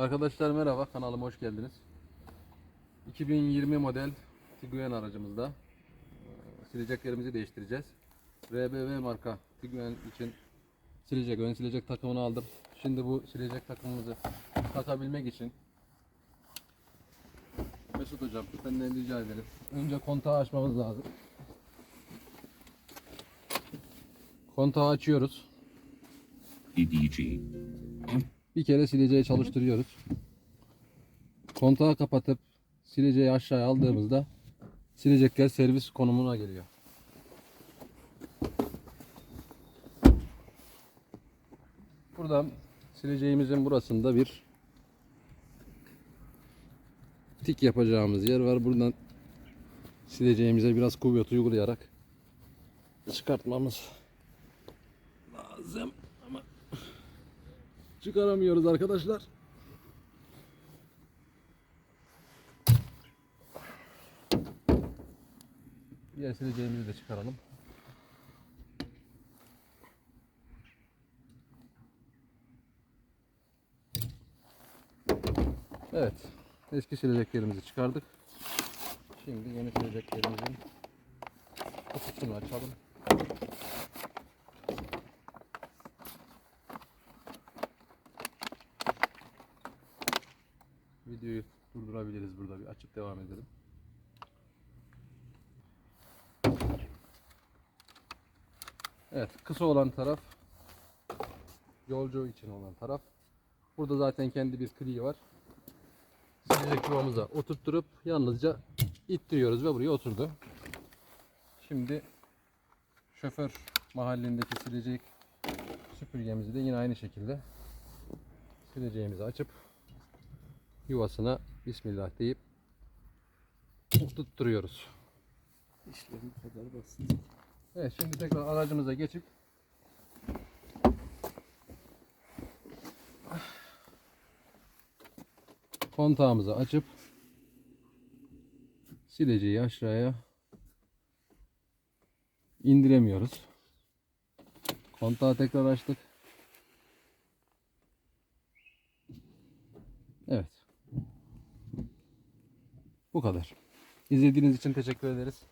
Arkadaşlar merhaba kanalıma hoş geldiniz. 2020 model Tiguan aracımızda e, sileceklerimizi değiştireceğiz. RBV marka Tiguan için silecek, ön silecek takımını aldım. Şimdi bu silecek takımımızı takabilmek için Mesut hocam senden rica ederim. Önce kontağı açmamız lazım. Kontağı açıyoruz. EDG. Bir kere sileceği çalıştırıyoruz. Kontağı kapatıp sileceği aşağıya aldığımızda silecekler servis konumuna geliyor. Buradan sileceğimizin burasında bir tik yapacağımız yer var. Buradan sileceğimize biraz kuvvet uygulayarak çıkartmamız lazım. Çıkaramıyoruz arkadaşlar. Diğer sileceğimizi de çıkaralım. Evet. Eski sileceklerimizi çıkardık. Şimdi yeni sileceklerimizin kutusunu açalım. Videoyu durdurabiliriz burada bir açıp devam edelim. Evet kısa olan taraf yolcu için olan taraf. Burada zaten kendi bir kliği var. Silecek yuvamıza oturtturup yalnızca ittiriyoruz ve buraya oturdu. Şimdi şoför mahallindeki silecek süpürgemizi de yine aynı şekilde sileceğimizi açıp yuvasına Bismillah deyip tutturuyoruz. İşlem bu kadar basit. Evet şimdi tekrar aracımıza geçip kontağımızı açıp sileceği aşağıya indiremiyoruz. Kontağı tekrar açtık. Bu kadar. İzlediğiniz için teşekkür ederiz.